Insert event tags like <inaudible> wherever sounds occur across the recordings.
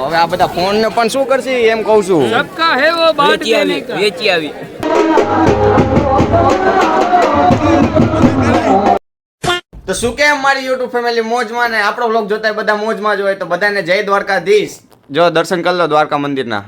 હવે આ બધા ફોન ને પણ શું કરશે એમ કઉ છું. ધક્કા હેવો બાટ વેચી આવી તો શું કેમ મારી યુટ્યુબ ફેમિલી મોજમાં ને આપણો વ્લોગ જોતા બધા મોજમાં જ હોય તો બધાને જય દ્વારકાધીશ. જો દર્શન કરી લો દ્વારકા મંદિરના.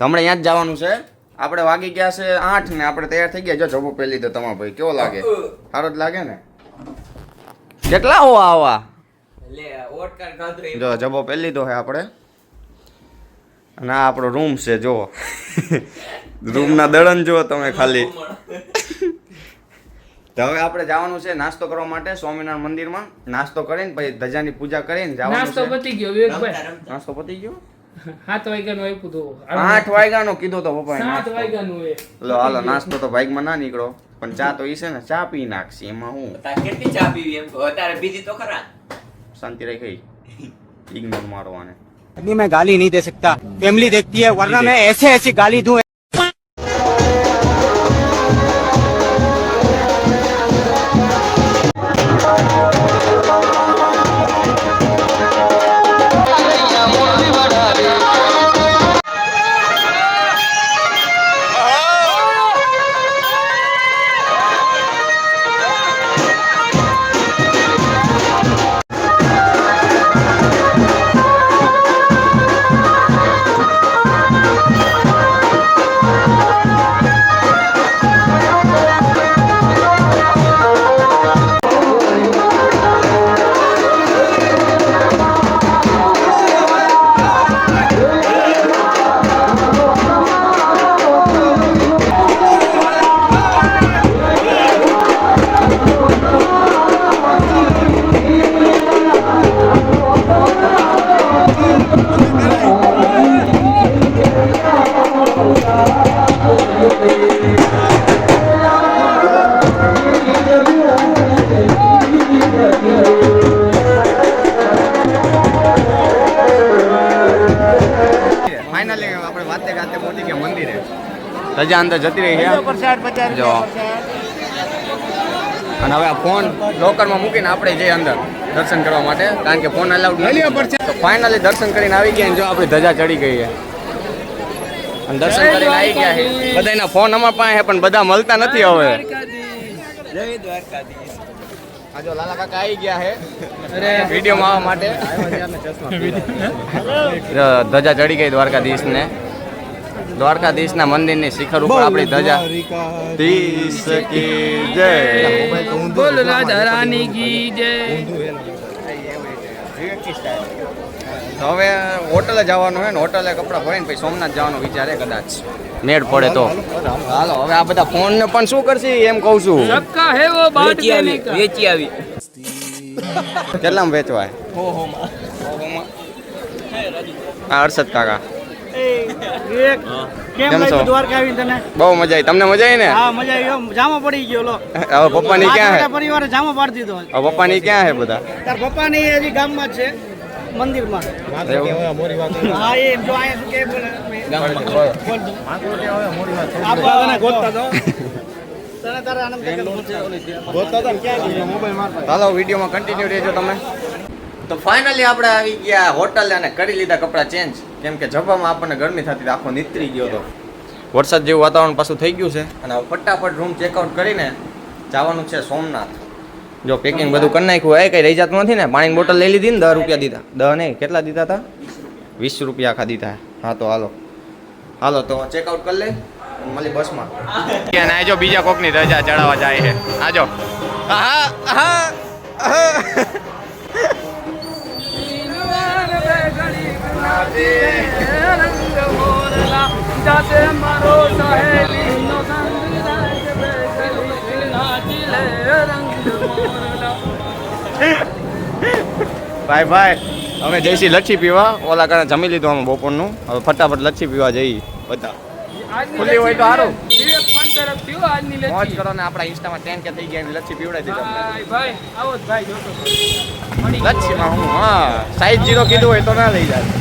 તો હમણાં ત્યાં જ જવાનું છે. આપણે વાગી ગયા છે આઠ ને આપણે તૈયાર થઈ ગયા. જો જબો પહેલી તો તમારા ભાઈ. કેવો લાગે? સારો જ લાગે ને? કેટલા હો આવા? લે ઓટકાર ખાધું જો જબો પેલી લીધો હે આપણે. અને આ આપણો રૂમ છે જો. રૂમના દળન જુઓ તમે ખાલી. તો હવે આપણે જવાનું છે નાસ્તો કરવા માટે સ્વામિનારાયણ મંદિરમાં. નાસ્તો કરીને પછી ધજાની પૂજા કરીને જવાનું નાસ્તો પતી ગયો વિવેકભાઈ. નાસ્તો પતી ગયો? સાત વાગ્યાનું આપ્યું હતું આઠ વાગ્યાનો કીધો તો પપ્પાએ સાત. વાગ્યાનું લો હાલો નાસ્તો તો બાઇકમાં ના નીકળો. પણ ચા તો ઈ છે ને ચા પી નાખશે એમાં હું તાર કેટલી ચા પીવી એમ કહો. અત્યારે બીજી તો ખરા શાંતિ રહી ગઈ ઇગ્નોર મારવાને अभी मैं गाली नहीं दे सकता फैमिली देखती है वरना मैं ऐसे ऐसी गाली दूं ગાતે પહોંચી ગયા મંદિરે. રજા અંદર જતી રહી છે. જો. અને હવે આ ફોન લોકરમાં મૂકીને આપણે જઈએ અંદર દર્શન કરવા માટે કારણ કે ફોન અલાઉડ નથી. તો ફાઇનલી દર્શન કરીને આવી ગયા જો આપણી ધજા ચડી ગઈ છે. અને દર્શન કરીને આવી ગયા છે. બધાના ફોન અમારા પાસે છે પણ બધા મળતા નથી હવે. જય દ્વારકાધીશ. આ જો લાલા કાકા આવી ગયા છે. વિડીયોમાં આવવા માટે. <laughs> ધજા ચડી ગઈ દ્વારકાધીશ ને દ્વારકાધીશના મંદિરની શિખર ઉપર આપણી ધજા. રાજા રાની હવે હોટલે જવાનું હોય ને હોટલે કપડાં ભરીને પછી સોમનાથ જવાનો વિચારે કદાચ. નેટ પડે તો. હાલો હવે આ બધા ફોન ને પણ શું કરશે એમ કહું છું. લક્કા હેવો વેચી આવી કેટલામાં વેચવાય? ઓહોમાં ઓહોમાં કાકા. કેમ કેમ છો? દ્વારકા આવી તને? બહુ મજા આવી. તમને મજા આવી ને? હા મજા આવી. જામો પડી ગયો લો. હવે ક્યાં હે? પરિવારે જામો પાડી દીધો હવે પપ્પાની ક્યાં હે બધા? તાર પપ્પાની હજી ગામમાં જ છે? હા એ જો શું કે બોલે ચાલો વિડીયોમાં કન્ટિન્યુ રહેજો તમે. તો ફાઇનલી આપણે આવી ગયા હોટલ અને કરી લીધા કપડાં ચેન્જ કેમ કે જવામાં આપણને ગરમી થતી આખો નીતરી ગયો હતો વરસાદ જેવું વાતાવરણ પાછું થઈ ગયું છે. અને હવે ફટાફટ રૂમ ચેકઆઉટ કરીને જવાનું છે સોમનાથ. જો પેકિંગ બધું કરી નાખ્યું એ કઈ રહી જતું નથી ને? પાણીની બોટલ લઈ લીધી ને દસ રૂપિયા દીધા. દહ નહીં કેટલા દીધા હતા? વીસ રૂપિયા આખા દીધા. હા તો હાલો. હાલો તો ચેકઆઉટ કરી લે. મળી બસમાં. અને આજો બીજા કોકની રજા ચડાવવા જાય છે. આજો હા આહા. જાતે મારો સહેલી નો સંગ રાજ બેગડી નાચી લે રંગ મોરલા ભાઈ ભાઈ અમે જઈશી લચ્છી પીવા. ઓલા કારણે જમી લીધું અમે બપોરનું. હવે ફટાફટ લચ્છી પીવા જઈએ બધા. ખુલ્લી હોય તો સારું. મોજ લચ્છી કરો ને આપણા ઇન્સ્ટામાં ટેન કે થઈ ગયા લચ્છી પીવડાવી દીધો. લચ્છીમાં હું હા. સાઈઝ જીરો કીધું હોય તો ના લઈ જાય.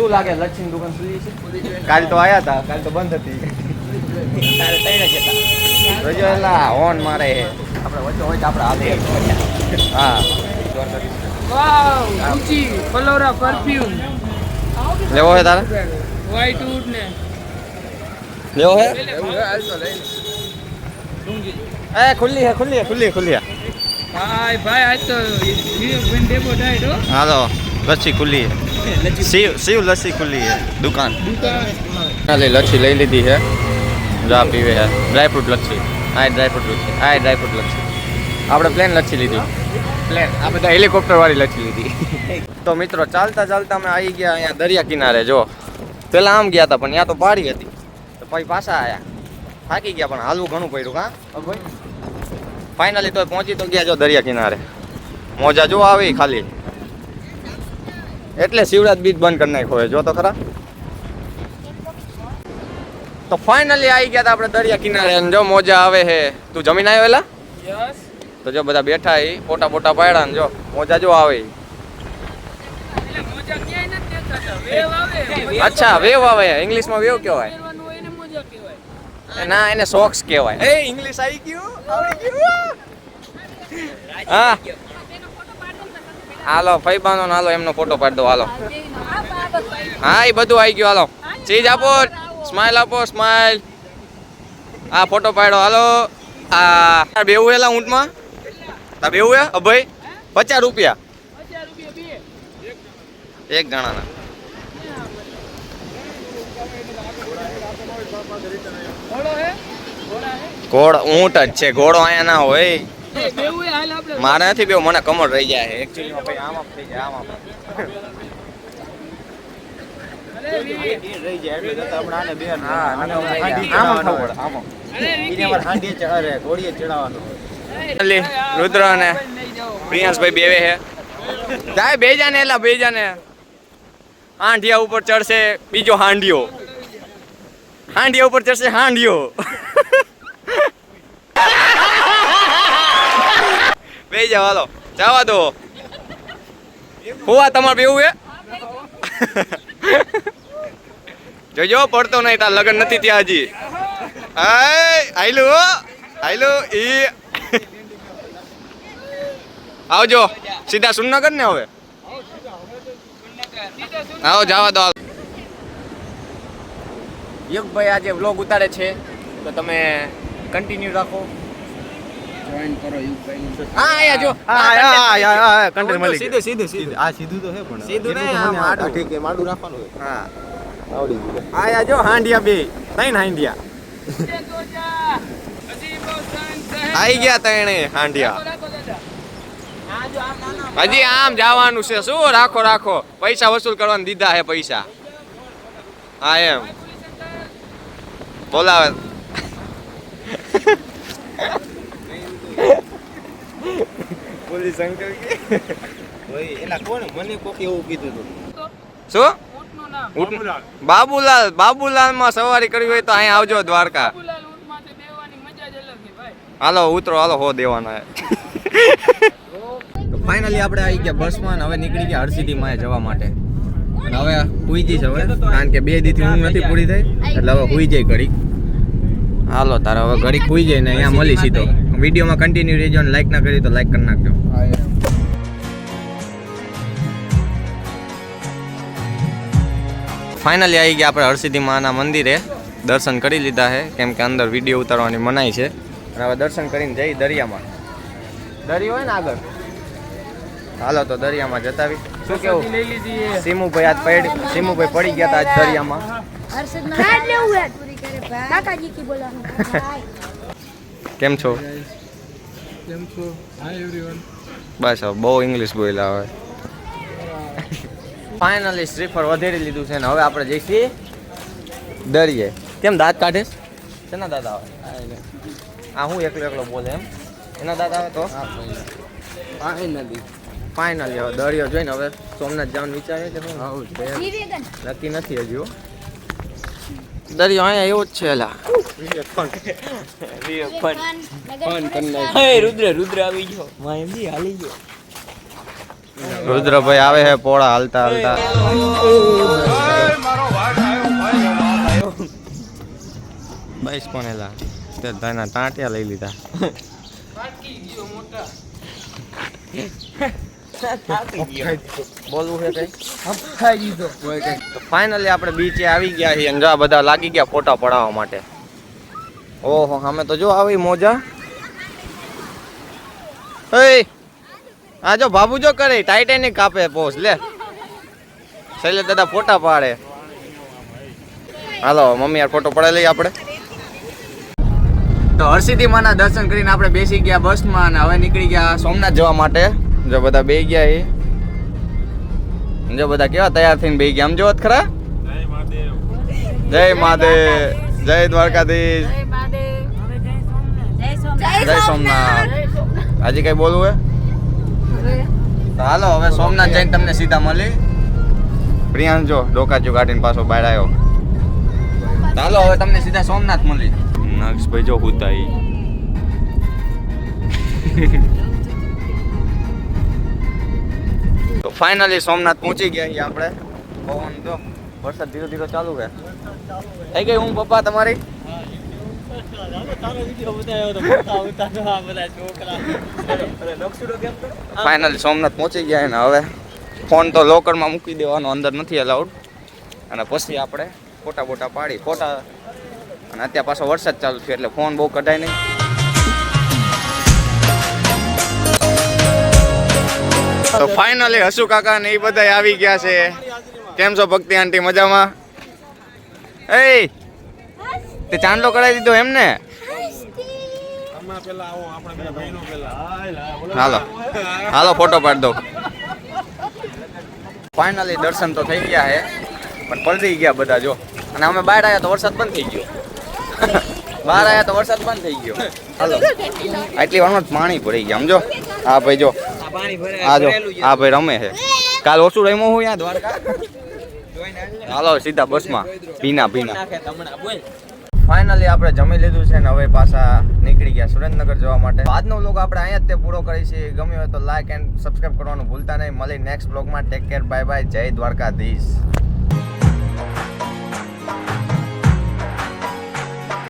શું લાગે? લચ્છીની દુકાન ખુલી છે? કાલ તો આયા હતા કાલ તો બંધ હતી. તારે તઈને જતા રજો એલા હોન મારે. આપણે હોય હોય તો આપણે હાલે હા. વાવ ઊંચી ફલોરા પરફ્યુમ લેવો હે તારે? વ્હાઈટ વુડ ને. લેવો હે? એવું હે હાલ તો લઈ એ ખુલ્લી હે ખુલ્લી હે ખુલ્લી ખુલ્લી હે. ભાઈ ભાઈ આજ તો હાલો. લચ્છી ખુલ્લી હે શિવ શિવ લસ્સી ખુલ્લી હે દુકાન દુકાન ચાલે લચ્છી લઈ લીધી છે જા પીવે છે ડ્રાયફ્રૂટ લચ્છી આ ડ્રાયફ્રૂટ લચ્છી આ ડ્રાયફ્રૂટ લચ્છી આપણે પ્લેન લચ્છી લીધી પ્લેન આ બધા હેલિકોપ્ટર વાળી લચ્છી લીધી તો મિત્રો ચાલતા ચાલતા અમે આવી ગયા અહીંયા દરિયા કિનારે જો પેલા આમ ગયા હતા પણ ત્યાં તો પાડી હતી. તો પછી પાછા આયા. થાકી ગયા પણ હાલવું ઘણું પડ્યું કાં ભાઈ ફાઇનલી તો પહોંચી તો ગયા જો દરિયા કિનારે. મોજા જો આવી ખાલી. એટલે શિવરાજ બીચ બંધ કરી નાખ્યો જો તો ખરા. તો ફાઇનલી આવી ગયા તા આપણે દરિયા કિનારે. જો મોજા આવે હે. તું જમીન આવ્યો એલા? તો જો બધા બેઠા એ ફોટા ફોટા પાડ્યા ને જો. મોજા જો આવે અચ્છા વેવ આવે. ઇંગ્લિશમાં વેવ કહેવાય. હોય ને એને સોક્સ કહેવાય. એ ઇંગ્લિશ આવી ગયું? આવી ગયું? હા. હાલો, ફૈબાનો ને હાલો, એમનો ફોટો પાડી દો હાલો. હા, એ બધું આવી ગયું, હાલો. ચીજ આપો સ્માઇલ આપો સ્માઇલ હા ફોટો પાડ્યો હાલો. આ બેવું હેલા ઊંટમાં? તા બેવું હે અભય? પચાસ રૂપિયા. એક જણાના ઘોડ ઊંટ જ છે, ઘોડો અહીંયા ના હોય. મારે નથી બે મને કમળ રહી જાય એકચ્યુઅલી ભાઈ આમ આમ થઈ જાય આમ રુદ્ર અને પ્રિયાંશભાઈ બેવે હે જાય બે જાને એલા બે જાને હાંડિયા ઉપર ચડશે બીજો હાંડિયો. હાંડિયા ઉપર ચડશે હાંડિયો. બે જાવ હાલો જવા દો. હોવા તમારે બેવું હે? જોજો, પડતો નહીં, તાર લગ્ન નથી ત્યાં હજી. આય આયલું હો ઈ. આવજો, સીધા સુન્નગર ને હવે? આવો, જવા દો યુગભાઈ આજે વ્લોગ ઉતારે છે. તો તમે કન્ટિન્યુ રાખો. જોઈન કરો યુગભાઈ હા આયા જો. હા આયા આયા સીધું, મળી સીધે સીધે સીધું. આ સીધું તો હે પણ. સીધું નહીં, તો આમ ઠીક છે માડું રાખવાનું હોય. હા. આવડી ગયું. આયા જો હાંડિયા બે. ત્રણ હાંડિયા આઈ ગયા ત્રણે હાંડિયા હજી આમ જવાનું છે. શું? રાખો રાખો. પૈસા વસૂલ કરવાના દીધા હે પૈસા. હા એમ. બોલાવે. પોલીસ અંકલ ભાઈ એના કોણ મને કોક એવું કીધું હતું શું? બાબુલાલ. બાબુલાલમાં સવારી કરવી હોય તો અહીંયા આવજો દ્વારકા. બાબુલાલ ઊંટમાંથી બેહવાની મજા જ અલગ છે ભાઈ. હાલો ઉતરો હાલો હો દેવાના. ફાઇનલી આપણે આવી ગયા બસમાં હવે નીકળી ગયા હરસિદ્ધિ માં જવા માટે. અને હવે હુઈ જઈશ હવે કારણ કે બે દીથી ઊંઘ નથી પૂરી થઈ. એટલે હવે હુઈ જાય ઘડી હાલો તારે હવે ઘડી હુઈ જાય ને અહીંયા મળી સીધો. વિડીયોમાં કન્ટિન્યુ રહેજો અને લાઈક ના કરી તો લાઈક કરી નાખજો. ફાઇનલી આવી ગયા આપણે હરસિદ્ધિ માના મંદિરે. દર્શન કરી લીધા છે કેમ કે અંદર વીડિયો ઉતારવાની મનાઈ છે. અને હવે દર્શન કરીને જઈ દરિયામાં. દરિયો હોય ને આગળ? હાલો તો દરિયામાં જતાવી શું કેવું? સીમુભાઈ આજ પડી સીમુભાઈ પડી ગયા હતા આજ દરિયામાં. <laughs> કેમ છો? કેમ છો? હાય એવરીવન બસ હવે બહુ ઇંગ્લિશ બોલ્યા હવે. ફાઇનલી શ્રીફળ વધેરી લીધું છે ને હવે આપણે જઈશું દરિયે. કેમ દાંત કાઢે શેના દાદા આવે? આ હું એકલો એકલો બોલે એમ? એના દાદા આવે તો? ફાઇનલી ફાઇનલી હવે દરિયો જોઈને હવે સોમનાથ જવાનું વિચારે છે. શું નક્કી નથી હજી હો. દરિયો અહીંયા એવો જ છે એલા રુદ્ર રુદ્ર આવી ગયો. માહિતી હાલી ગયો. રુદ્રભાઈ આવે છે પોળા હાલતા હાલતા. બસ પણ એલા તે તાના ટાંટિયા લઈ લીધા. ફાઇનલી આપણે બીચે આવી ગયા છીએ જા બધા લાગી ગયા ફોટા પડાવવા માટે. ઓહો, અમે તો જો આવી મોજા. આ જો બાબુ જો કરે ટાઇટેનિક કાપે પોસ લે. શૈલે દાદા ફોટા પાડે. હાલો, મમ્મી યાર ફોટો પડાવી લઈએ આપણે. તો હર્ષિદીમાના માના દર્શન કરીને આપણે બેસી ગયા બસમાં અને હવે નીકળી ગયા સોમનાથ જવા માટે. જો બધા બે ગયા એ. જો બધા કેવા તૈયાર થઈને બે ગયા? આમ જોત ખરા? જય મહાદેવ. જય દ્વારકાધીશ. જય સોમનાથ. હજી કઈ બોલવું હે? હાલો હવે સોમનાથ જઈને તમને સીધા મળી. પ્રિયાંશ જો ડોકાચુ કાઢીને પાછો બહાર આવ્યો. ચાલો હાલો હવે તમને સીધા સોમનાથ મળી. નક્ષભાઈ જો હુતાઈ. <laughs> તો ફાઇનલી સોમનાથ પહોંચી ગયા છીએ આપણે. પવન તો વરસાદ ધીરે ધીરે ચાલુ છે. થઈ ગઈ હું, પપ્પા, તમારી? ફાઇનલી સોમનાથ પહોંચી ગયા ને હવે. ફોન તો લોકરમાં મૂકી દેવાનો, અંદર નથી અલાઉડ અને પછી આપણે ફોટા બોટા પાડી, ફોટા. અને અત્યારે પાછો વરસાદ ચાલુ છે, એટલે ફોન બહુ કઢાય નહીં. તો ફાઇનલી હસુ કાકા ને એ બધા આવી ગયા છે. કેમ છો ભક્તિ આંટી? મજામાં? એ તે ચાંદલો કરાવી દીધો એમને? હાલો હાલો ફોટો પાડ દો ફાઇનલી દર્શન તો થઈ ગયા હે, પણ પલટી ગયા બધા જો. અને અમે બહાર આવ્યા તો વરસાદ બંધ થઈ ગયો. બહાર આવ્યા તો વરસાદ બંધ થઈ ગયો. હાલો. આટલી વારમાં પાણી પડી ગયા, સમજો? હા ભાઈ જો આ જો આ ભાઈ રમે છે. કાલ ઓછું રમ્યો હું યાર દ્વારકા? હાલો સીધા બસમાં. ભીના ભીના. ફાઇનલી આપણે જમી લીધું છે ને હવે પાછા નીકળી ગયા સુરેન્દ્રનગર જવા માટે. આજનો વ્લોગ આપણે અહીંયા જ તે પૂરો કરી છે ગમ્યો હોય તો લાઈક એન્ડ સબસ્ક્રાઇબ કરવાનું ભૂલતા નહીં. મળી નેક્સ્ટ વ્લોગમાં ટેક કેર બાય બાય જય દ્વારકાધીશ.